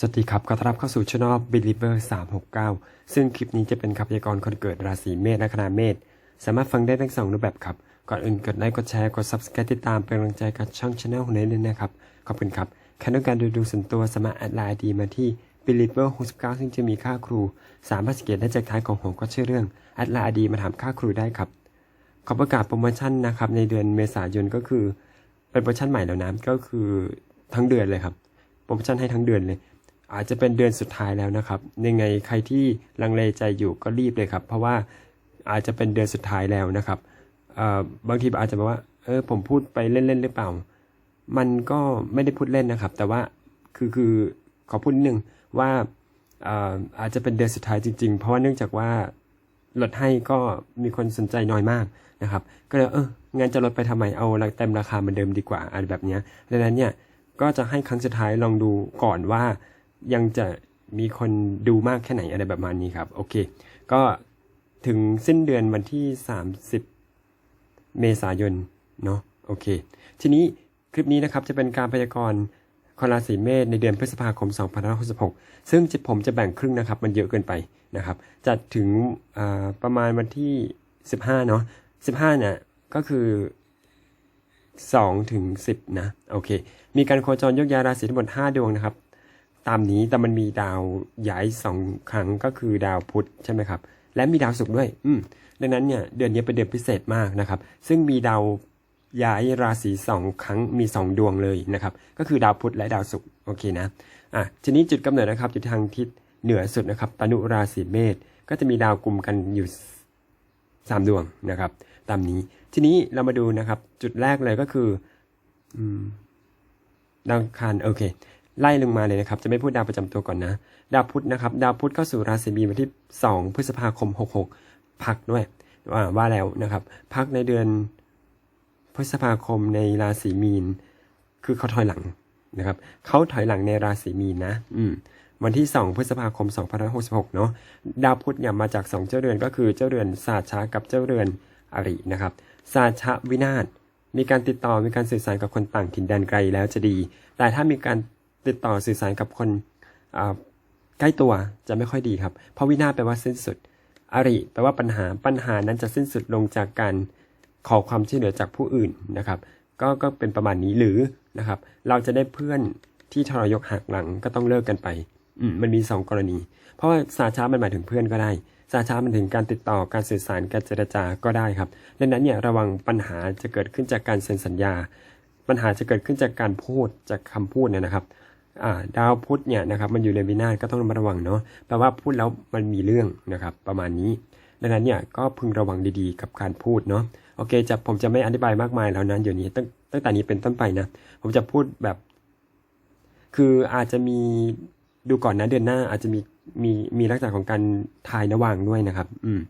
สวัสดีครับขอต้อนรับเข้าสู่ช่อง Believer 369 ซึ่งคลิปนี้จะเป็นคำพยากรณ์คนเกิดราศีเมษและคณะเมษ สามารถฟังได้ทั้งสองรูปแบบครับ ก่อนอื่นกดไลค์ กดแชร์ กด Subscribe ติดตามเป็นกำลังใจกับช่องช anel ของเนด้วยนะครับ ขอบคุณครับใครต้องการดูดวงส่วนตัวสามารถแอดไลน์ดีมาที่ Believer 69 ซึ่งจะมีค่าครู สามารถสังเกตได้จากท้ายของหัวก็ชื่อเรื่องแอดไลน์ดีมาถามค่าครูได้ครับ ขอประกาศโปรโมชั่นนะครับในเดือนเมษายนก็คือเป็นโปรโมชั่นใหม่แล้วนะก็คือทั้งเดือนเลยครับโปรโมชั่นให้ทั้งเดือนเลย อาจจะเป็นเดือนสุดท้ายแล้วนะครับ ยังไงใครที่ลังเลใจอยู่ก็รีบเลยครับ เพราะว่าอาจจะเป็นเดือนสุดท้ายแล้วนะครับเอ่อบางทีอาจจะบอกว่าเออผมพูดไปเล่นๆหรือเปล่า มันก็ไม่ได้พูดเล่นนะครับ แต่ว่าคือคือขอพูดนิดนึงว่าเอ่ออาจจะเป็นเดือนสุดท้ายจริง ๆ เพราะว่าเนื่องจากว่าลดให้ก็มีคนสนใจน้อยมากนะครับ ก็เลยเอองั้นจะลดไปทำไมเอาเต็มราคาเหมือนเดิมดีกว่าอะไรแบบเนี้ยดังนั้นเนี่ยก็จะให้ครั้งสุดท้ายลองดูก่อนว่า ยังจะมีคนดูมากแค่ไหนอะไรแบบนี้ครับ โอเค ก็ถึงสิ้นเดือนวันที่ 30 เมษายนเนาะโอเค ทีนี้คลิปนี้นะครับจะเป็นการพยากรณ์คนราศีเมษในเดือนพฤษภาคม 2566 ซึ่งจะผมจะแบ่งครึ่งนะครับ มันเยอะเกินไปนะครับจะถึงประมาณวันที่ 15 เนาะ 15 เนี่ย ก็คือ 2 ถึง 10 นะ โอเค มีการโคจรยกย้ายราศีทั้งหมด 5 ดวงนะครับ ตามนี้แต่มันมีดาวย้ายสองครั้งก็คือดาวพุธใช่ไหมครับ และมีดาวศุกร์ด้วย อืมดังนั้นเนี่ยเดือนนี้เป็นเดือนพิเศษมากนะครับ ซึ่งมีดาวย้ายราศีสองครั้งมีสองดวงเลยนะครับ ก็คือดาวพุธและดาวศุกร์โอเคนะอะทีนี้จุดกำเนิดนะครับอยู่ทางทิศเหนือสุดนะครับตนุราศีเมษก็จะมีดาวกลุ่มกันอยู่สามดวงนะครับ ตามนี้ทีนี้เรามาดูนะครับ จุดแรกเลยก็คืออืมดาวคารโอเค ไล่ลงมาเลยนะครับ จะไม่พูดดาวประจำตัวก่อนนะ ดาวพุธนะครับ ดาวพุธเข้าสู่ราศีมีนวันที่ 2 พฤษภาคม 66 พักด้วย ว่าว่าแล้วนะครับ พักในเดือนพฤษภาคมในราศีมีน คือเขาถอยหลังนะครับ เขาถอยหลังในราศีมีนนะ อืม วันที่ 2 พฤษภาคม 2566 เนาะ ดาวพุธเนี่ยมาจาก 2 เจ้าเรือนก็คือเจ้าเรือนศาสชากับเจ้าเรือนอรินะครับศาสชาวินาศมีการติดต่อมีการสื่อสารกับคนต่างถิ่นแดนไกลแล้วจะดี แต่ถ้ามีการ ติดต่อสื่อสารกับคนใกล้ตัวจะไม่ค่อยดีครับ เพราะวินาศแปลว่าสิ้นสุด อริแปลว่าปัญหา ปัญหานั้นจะสิ้นสุดลงจากการขอความช่วยเหลือจากผู้อื่นนะครับ ก็ก็เป็นประมาณนี้หรือนะครับ เราจะได้เพื่อนที่ทรยศหักหลังก็ต้องเลิกกันไปอืมมันมีสองกรณี เพราะว่าสาช้ามันหมายถึงเพื่อนก็ได้สาช้ามันถึงการติดต่อการสื่อสารการเจรจาก็ได้ครับดังนั้นเนี่ยระวังปัญหาจะเกิดขึ้นจากการเซ็นสัญญา ปัญหาจะเกิดขึ้นจากการพูดจากคำพูดเนี่ยนะครับ ดาวพุธเนี่ยนะครับมันอยู่ในวินาศก็ต้องระมัดระวังเนาะแปลว่าพูดแล้วมันมีเรื่องนะครับประมาณนี้ ดังนั้นเนี่ยก็พึงระวังดีๆ กับการพูดเนาะโอเคจะผมจะไม่อธิบายมากมายแล้วนะเดี๋ยวนี้ตั้งตั้งแต่นี้เป็นต้นไปนะผมจะพูดแบบ คืออาจจะมีดูก่อนนะเดือนหน้าอาจจะมีมีมีลักษณะของการทายระหว่างด้วยนะครับ อืม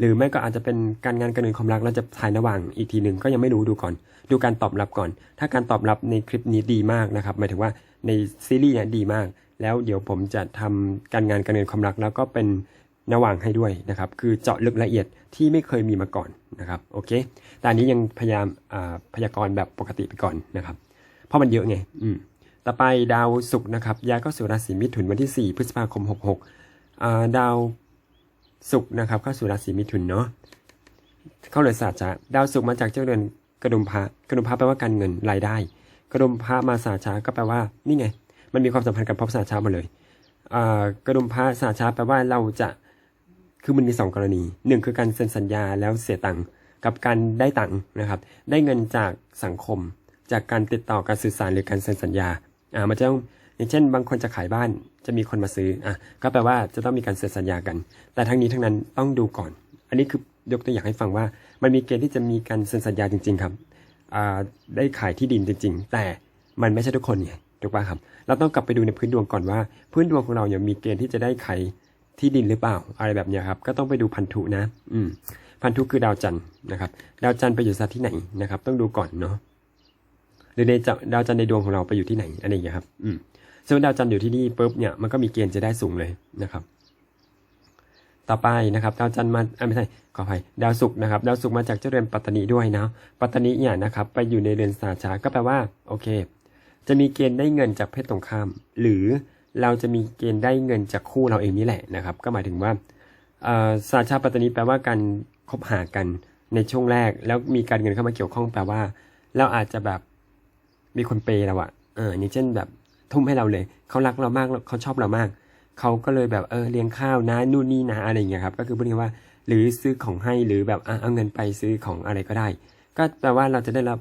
หรือไม่ก็อาจจะเป็นการงานการเงินความรักแล้วจะทายระหว่างอีกทีหนึ่งก็ยังไม่รู้ดูก่อน ดูการตอบรับก่อน ถ้าการตอบรับในคลิปนี้ดีมากนะครับหมายถึงว่าในซีรีส์เนี่ยดีมาก แล้วเดี๋ยวผมจะทำการงานการเงินความรักแล้วก็เป็นระหว่างให้ด้วยนะครับคือเจาะลึกละเอียดที่ไม่เคยมีมาก่อนนะครับโอเคแต่อันนี้ยังพยายามอ่าพยากรณ์แบบปกติไปก่อนนะครับ เพราะมันเยอะไงอืมต่อไปดาวศุกร์นะครับย้ายเข้าสู่ราศีมิถุนวันที่ 4 พฤษภาคม 66อ่าดาว ศุกร์นะครับเข้าสู่ราศีมิถุนเนาะเข้าเรือนศาสตร์จ้าดาวศุกร์มาจากเจ้าเรือนกระดุมพระกระดุมพระแปลว่าการเงินรายได้ กระดุมพระมาศาสตร์ช้าก็แปลว่านี่ไง มันมีความสัมพันธ์กับภพศาสตร์ช้าหมาเลยกระดุมพระศาสตร์ช้าแปลว่าเราจะคือมันมีสองกรณีหนึ่งคือการเซ็นสัญญาแล้วเสียตังค์กับการได้ตังค์นะครับ ได้เงินจากสังคม จากการติดต่อการสื่อสารหรือการเซ็นสัญญาอ่ามันจะต้องอย่างเช่น บางคนจะขายบ้าน จะมีคนมาซื้ออะก็แปลว่าจะต้องมีการเซ็นสัญญากัน แต่ทั้งนี้ทั้งนั้นต้องดูก่อน อันนี้คือยกตัวอย่างให้ฟังว่า มันมีเกณฑ์ที่จะมีการเซ็นสัญญาจริง ๆ ครับได้ขายที่ดินจริง ๆ แต่มันไม่ใช่ทุกคนไงถูกป่ะครับ เราต้องกลับไปดูในพื้นดวงก่อนว่า พื้นดวงของเราเนี่ยมีเกณฑ์ที่จะได้ขายที่ดินหรือเปล่า อะไรแบบเนี้ยครับ ก็ต้องไปดูพันธุนะ อืม พันธุคือดาวจันทร์นะครับ ดาวจันทร์ไปอยู่สถานที่ไหนนะครับ ต้องดูก่อนเนาะ หรือในจะดาวจันทร์ในดวงของเราไปอยู่ที่ไหนอะไรอย่างเงี้ยครับ อืม ส่วนดาวจันทร์อยู่ที่นี่ปุ๊บเนี่ยมันก็มีเกณฑ์จะได้สูงเลยนะครับ ต่อไปนะครับ ดาวจันทร์มาอะไม่ใช่ขออภัยดาวศุกร์นะครับ ดาวศุกร์มาจากเจ้าเรือนปัตตานีด้วยนะปัตตานีเนี่ยนะครับ ไปอยู่ในเรือนสาชาก็แปลว่าโอเค จะมีเกณฑ์ได้เงินจากเพศตรงข้าม หรือเราจะมีเกณฑ์ได้เงินจากคู่เราเองนี่แหละนะครับ ก็หมายถึงว่าอ่อสาชาปัตตานีแปลว่าการคบหากันในช่วงแรก แล้วมีการเงินเข้ามาเกี่ยวข้องแปลว่า เราอาจจะแบบมีคนเปย์เราอะเอออย่างเช่นแบบ ทุ่มให้เราเลย เขารักเรามากเขาชอบเรามาก เขาก็เลยแบบเออเลี้ยงข้าวนะนู่นนี่นะอะไรอย่างเงี้ยครับ ก็คือพูดง่ายว่า หรือซื้อของให้หรือแบบเอาเงินไปซื้อของอะไรก็ได้ ก็แปลว่าเราจะได้รับ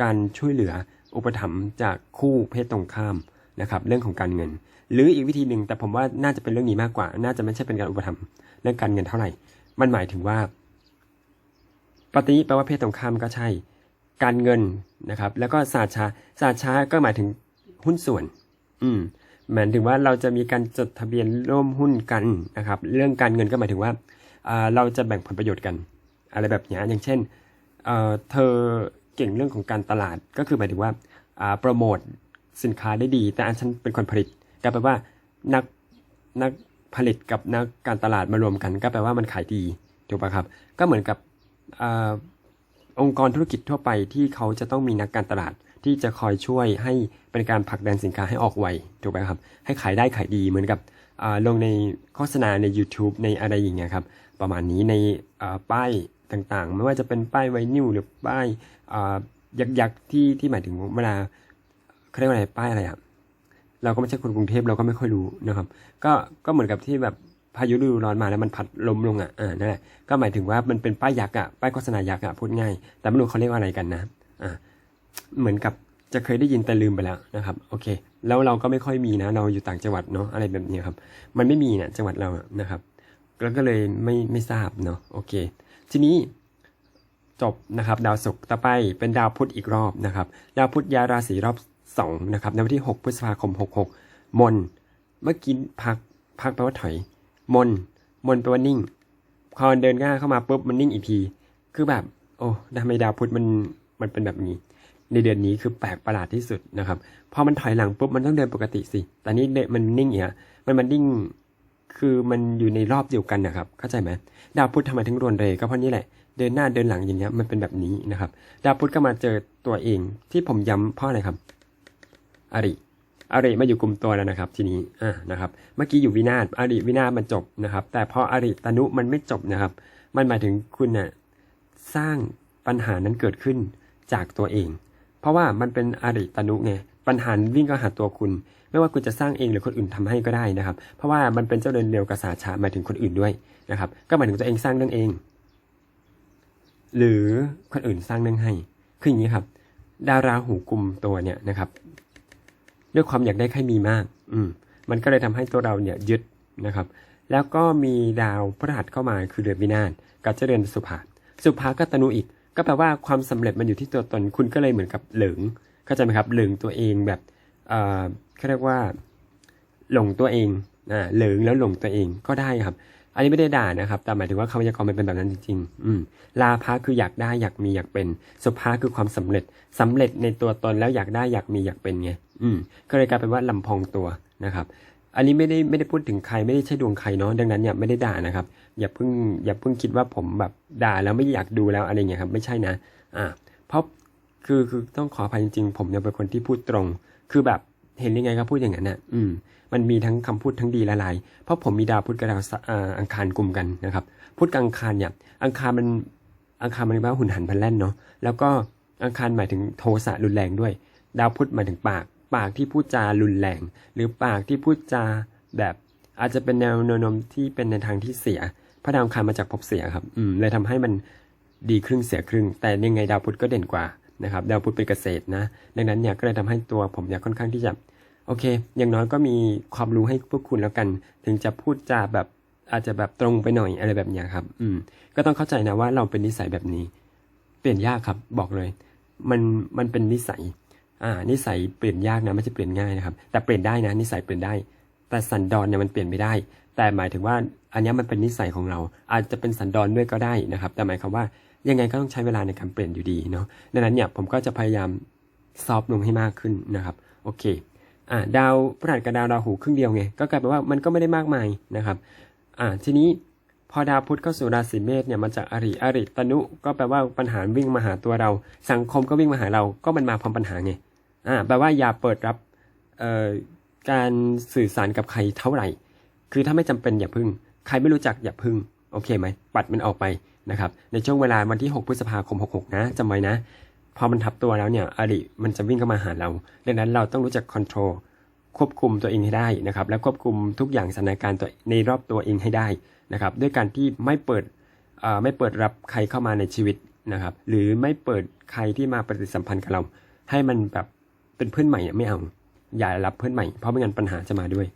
การช่วยเหลืออุปถัมภ์จากคู่เพศตรงข้ามนะครับเรื่องของการเงิน หรืออีกวิธีหนึ่งแต่ผมว่าน่าจะเป็นเรื่องนี้มากกว่า น่าจะไม่ใช่เป็นการอุปถัมภ์เรื่องการเงินเท่าไหร่ มันหมายถึงว่าปฏิแปลว่าเพศตรงข้ามก็ใช่ การเงินนะครับ แล้วก็ศาสชาศาสชาก็หมายถึง หุ้นส่วน อืมหมายถึงว่าเราจะมีการจดทะเบียนร่วมหุ้นกันนะครับ เรื่องการเงินก็หมายถึงว่าอ่าเราจะแบ่งผลประโยชน์กัน อะไรแบบเนี้ยอย่างเช่นเอ่อเธอเก่งเรื่องของการตลาดก็คือหมายถึงว่าอ่าโปรโมทสินค้าได้ดี แต่อันฉันเป็นคนผลิตก็แปลว่านักนักผลิตกับนักการตลาดมารวมกัน ก็แปลว่ามันขายดีถูกปะครับ ก็เหมือนกับอ่าองค์กรธุรกิจทั่วไปที่เขาจะต้องมีนักการตลาด ที่จะคอยช่วยให้เป็นการผลักดันสินค้าให้ออกไวถูกไหมครับ ให้ขายได้ขายดีเหมือนกับลงในโฆษณาใน YouTube ในอะไรอย่างเงี้ยครับ ประมาณนี้ในป้ายต่างๆ ไม่ว่าจะเป็นป้ายไวนิวหรือป้ายยักษ์ๆที่ที่หมายถึงเวลาเขาเรียกว่าอะไรป้ายอะไรอะเราก็ไม่ใช่คนกรุงเทพเราก็ไม่ค่อยรู้นะครับ ก็ก็เหมือนกับที่แบบพายุฤดูร้อนมาแล้วมันพัดลมลงอะอ่านั่นแหละก็หมายถึงว่ามันเป็นป้ายยักษ์อะป้ายโฆษณายักษ์อะพูดง่าย แต่ไม่รู้เขาเรียกว่าอะไรกันนะอ่า เหมือนกับจะเคยได้ยินแต่ลืมไปแล้วนะครับโอเค แล้วเราก็ไม่ค่อยมีนะ เราอยู่ต่างจังหวัดเนาะอะไรแบบนี้ครับ มันไม่มีเนี่ยจังหวัดเรานะครับแล้วก็เลยไม่ไม่ทราบเนาะโอเค ทีนี้จบนะครับ ดาวศุกร์ต่อไปเป็นดาวพุธอีกรอบนะครับ ดาวพุธยาราศีรอบสองนะครับในวันที่ 6 พฤษภาคม 66 มน เมื่อกี้พักพักแปลว่าถอย มน มนแปลว่านิ่งพอเดินหน้าเข้ามาปุ๊บมันนิ่งอีกที คือแบบ โอ้ทำไมดาวพุธมันมันเป็นแบบนี้ ในเดือนนี้คือแปลกประหลาดที่สุดนะครับพอมันถอยหลังปุ๊บมันต้องเดินปกติสิแต่นี่เดินมันนิ่งอย่างเงี้ยมันมันนิ่งคือมันอยู่ในรอบเดียวกันนะครับ เข้าใจไหมดาวพุธทำไมถึงรวนเรก็เพราะนี่แหละเดินหน้าเดินหลังอย่างเงี้ยมันเป็นแบบนี้นะครับ ดาวพุธก็มาเจอตัวเองที่ผมย้ำเพราะอะไรครับอริอริมาอยู่กลุ่มตัวแล้วนะครับ ทีนี้อ่านะครับ เมื่อกี้อยู่วินาศอริวินาศมันจบนะครับ แต่พออริตนุมันไม่จบนะครับ มันหมายถึงคุณเนี่ยสร้างปัญหานั้นเกิดขึ้นจากตัวเอง เพราะว่ามันเป็นอริตนุไงปัญหาวิ่งก็หาตัวคุณ ไม่ว่าคุณจะสร้างเองหรือคนอื่นทำให้ก็ได้นะครับ เพราะว่ามันเป็นเจ้าเดินเร็วกับสาชาหมายถึงคนอื่นด้วยนะครับ ก็หมายถึงตัวเองสร้างเรื่องเอง หรือคนอื่นสร้างเรื่องให้คืออย่างนี้ครับ ดาราหูกลุ่มตัวเนี่ยนะครับ ด้วยความอยากได้ใครมีมาก อืม มันก็เลยทำให้ตัวเราเนี่ยยึดนะครับ แล้วก็มีดาวพฤหัสเข้ามาคือเดือนวินาศกับเจ้าเดือนสุภาสุภาก็ตนุอีก ก็แปลว่าความสำเร็จมันอยู่ที่ตัวตน คุณก็เลยเหมือนกับหลงเข้าใจไหมครับหลงตัวเองแบบเอ่อเขาเรียกว่า หลงตัวเองอ่าหลงแล้วหลงตัวเองก็ได้ครับ อันนี้ไม่ได้ด่านะครับ แต่หมายถึงว่าคำพยากรณ์มันเป็นแบบนั้นจริงๆ อืมลาภะคืออยากได้อยากมีอยากเป็น สุภาคือความสำเร็จสำเร็จในตัวตนแล้วอยากได้อยากมีอยากเป็นไงอืมก็เลยกลายเป็นว่าลำพองตัวนะครับ อันนี้ไม่ได้ไม่ได้พูดถึงใครไม่ได้ใช่ดวงใครเนาะดังนั้นเนี่ยไม่ได้ด่านะครับ อย่าเพิ่งอย่าเพิ่งคิดว่าผมแบบด่าแล้วไม่อยากดูแล้วอะไรเงี้ยครับไม่ใช่นะ อ่า เพราะคือคือต้องขออภัยจริงๆ ผมเนี่ยเป็นคนที่พูดตรง คือแบบเห็นยังไงก็พูดอย่างนั้นน่ะอืม มันมีทั้งคำพูดทั้งดีและลาย เพราะผมมีดาวพุธกับดาวอังคารกลุ่มกันนะครับพุธกับอังคารเนี่ย อังคารมันอังคารมันแปลว่าหุ่นหันพลันแล่นเนาะแล้วก็อังคารหมายถึงโทสะรุนแรงด้วย ดาวพุธหมายถึงปาก ปากที่พูดจารุนแรง หรือปากที่พูดจาแบบอาจจะเป็นแนวโน้มที่เป็นในทางที่เสีย พระดาวคามาจากภพเสียครับ อืมเลยทำให้มันดีครึ่งเสียครึ่ง แต่ยังไงดาวพุธก็เด่นกว่านะครับดาวพุธเป็นเกษตรนะ ดังนั้นเนี่ยก็เลยทำให้ตัวผมเนี่ยค่อนข้างที่จะโอเค อย่างน้อยก็มีความรู้ให้พวกคุณแล้วกัน ถึงจะพูดจาแบบอาจจะแบบตรงไปหน่อยอะไรแบบนี้ครับ อืม ก็ต้องเข้าใจนะว่าเราเป็นนิสัยแบบนี้ เปลี่ยนยากครับ บอกเลย มันมันเป็นนิสัย อ่านิสัยเปลี่ยนยากนะไม่ใช่เปลี่ยนง่ายนะครับ แต่เปลี่ยนได้นะนิสัยเปลี่ยนได้ แต่สันดอนเนี่ยมันเปลี่ยนไม่ได้ แต่หมายถึงว่าอันนี้มันเป็นนิสัยของเรา อาจจะเป็นสันดอนด้วยก็ได้นะครับ แต่หมายความว่ายังไงก็ต้องใช้เวลาในการเปลี่ยนอยู่ดีเนาะดังนั้นเนี่ยผมก็จะพยายามซอฟลงให้มากขึ้นนะครับโอเคอ่าดาวพฤหัสกับดาวราหูครึ่งเดียวไงก็กลายเป็นว่ามันก็ไม่ได้มากมายนะครับอ่าทีนี้พอดาวพุธเข้าสู่ราศีเมษเนี่ยมันจากอริอริตนุก็แปลว่าปัญหาวิ่งมาหาตัวเรา สังคมก็วิ่งมาหาเราก็มันมาพร้อมปัญหาไง อ่าแปลว่าอย่าเปิดรับเอ่อการสื่อสารกับใครเท่าไหร่ คือถ้าไม่จำเป็นอย่าพึ่ง ใครไม่รู้จักอย่าพึ่ง โอเคไหม ปัดมันออกไปนะครับ ในช่วงเวลาวันที่ 6 พฤษภาคม 66 นะจำไว้นะ พอมันทับตัวแล้วเนี่ยอริมันจะวิ่งเข้ามาหาเรา ดังนั้นเราต้องรู้จักคอนโทรลควบคุมตัวเองให้ได้นะครับ และควบคุมทุกอย่างสถานการณ์ตัวในรอบตัวเองให้ได้นะครับ ด้วยการที่ไม่เปิดเอ่อไม่เปิดรับใครเข้ามาในชีวิตนะครับ หรือไม่เปิดใครที่มาปฏิสัมพันธ์กับเรา ให้มันแบบ เป็นเพื่อนใหม่อะไม่เอา อย่ารับเพื่อนใหม่ เพราะไม่งั้นปัญหาจะมาด้วย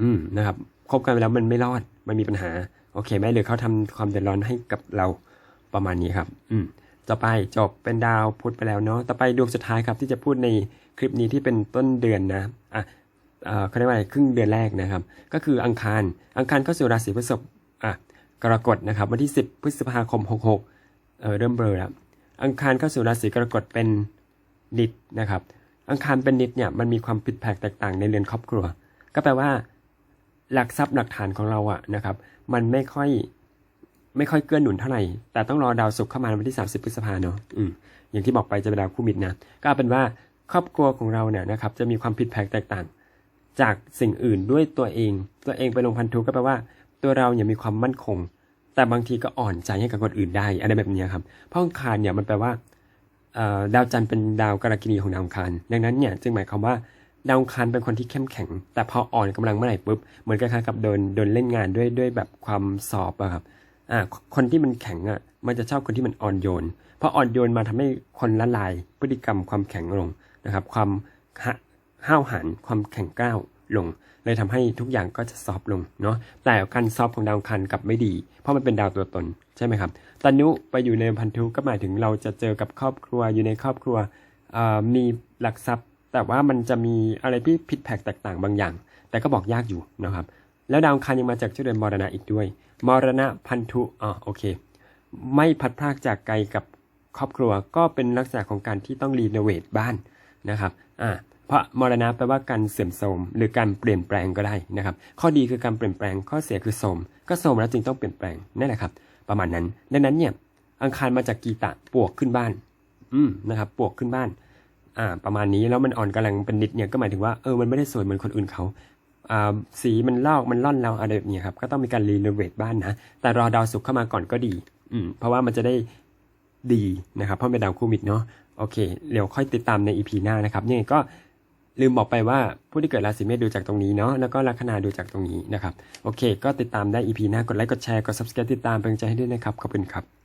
อืมนะครับ คบกันไปแล้วมันไม่รอด มันมีปัญหา โอเคไหมหรือเขาทำความเดือดร้อนให้กับเราประมาณนี้ครับ อืมต่อไปจบเป็นดาวพุธไปแล้วเนาะ ต่อไปดวงสุดท้ายครับที่จะพูดในคลิปนี้ที่เป็นต้นเดือนนะ อะเขาเรียกว่าอะไรครึ่งเดือนแรกนะครับ ก็คืออังคาร อังคารเข้าสู่ราศีพฤษภอะกรกฎนะครับ วันที่ 10 พฤษภาคม 66เออเริ่มเบลอแล้วอังคารเข้าสู่ราศีกรกฎเป็นนิดนะครับ อังคารเป็นนิดเนี่ยมันมีความผิดแผกแตกต่างในเรือนครอบครัว ก็แปลว่า หลักทรัพย์หลักฐานของเราอะนะครับ มันไม่ค่อยไม่ค่อยเกื้อหนุนเท่าไหร่ แต่ต้องรอดาวศุกร์เข้ามาวันที่ 30 พฤษภาเนาะอืมอย่างที่บอกไปจะเป็นดาวคู่มิตรนะ ก็เป็นว่าครอบครัวของเราเนี่ยนะครับ จะมีความผิดแผกแตกต่าง จากสิ่งอื่นด้วยตัวเอง ตัวเองไปลงพันธุก็แปลว่า ตัวเราเนี่ยมีความมั่นคง แต่บางทีก็อ่อนใจให้กับคนอื่นได้อะไรแบบนี้ครับ เพราะอังคารเนี่ยมันแปลว่า ดาวจันทร์เป็นดาวกรกินีของดาวคารดังนั้นเนี่ยจึงหมายความว่าดาวคารเป็นคนที่เข้มแข็ง แต่พออ่อนกำลังเมื่อไหร่ปุ๊บเหมือนคล้ายๆกับโดนโดนเล่นงานด้วยด้วยแบบความสอบอะครับอ่าคนที่มันแข็งอะมันจะชอบคนที่มันอ่อนโยนเพราะอ่อนโยนมาทำให้คนละลายพฤติกรรมความแข็งลงนะครับ ความห้าวหาญความแข็งก้าว ลง เลยทำให้ทุกอย่างก็จะซอฟลงเนาะแต่การซอฟของดาวคันกับไม่ดี เพราะมันเป็นดาวตัวตนใช่ไหมครับตานุไปอยู่ในพันธุก็หมายถึงเราจะเจอกับครอบครัวอยู่ในครอบครัวมีหลักทรัพย์ แต่ว่ามันจะมีอะไรที่ผิดแผกแตกต่างบางอย่าง แต่ก็บอกยากอยู่นะครับ แล้วดาวอังคารยังมาจากชื่อเดือนมรณะอีกด้วย มรณะพันธุอ๋อโอเค ไม่พัดพรากจากไกลกับครอบครัวก็เป็นลักษณะของการที่ต้องรีโนเวทบ้านนะครับ อ่า เพราะมรณะแปลว่าการเสื่อมโทรมหรือการเปลี่ยนแปลงก็ได้นะครับ ข้อดีคือการเปลี่ยนแปลง ข้อเสียคือโทรมก็โทรมแล้วจึงต้องเปลี่ยนแปลงนั่นแหละครับ ประมาณนั้น ดังนั้นเนี่ยอังคารมาจากกีตะปวกขึ้นบ้าน อืมนะครับ ปวกขึ้นบ้าน อ่า ประมาณนี้แล้วมันอ่อนกำลังเป็นนิดเนี่ยก็หมายถึงว่าเออมันไม่ได้สวยเหมือนคนอื่นเขาอ่าสีมันลอกมันล่อนเราอะไรแบบนี้ครับก็ต้องมีการรีโนเวทบ้านนะแต่รอดาวศุกเข้ามาก่อนก็ดี อืม เพราะว่ามันจะได้ดีนะครับเพราะเป็นดาวคู่มิตรเนาะโอเคเดี๋ยวค่อยติดตามในอีพีหน้านะครับยังไงก็ ลืมบอกไปว่าผู้ที่เกิดราศีเมษดูจากตรงนี้เนาะแล้วก็ลัคนาดูจากตรงนี้นะครับ โอเค ก็ติดตามได้ EP หน้ากดไลค์กดแชร์กด subscribe ติดตามเป็นใจให้ด้วยนะครับ ขอบคุณครับ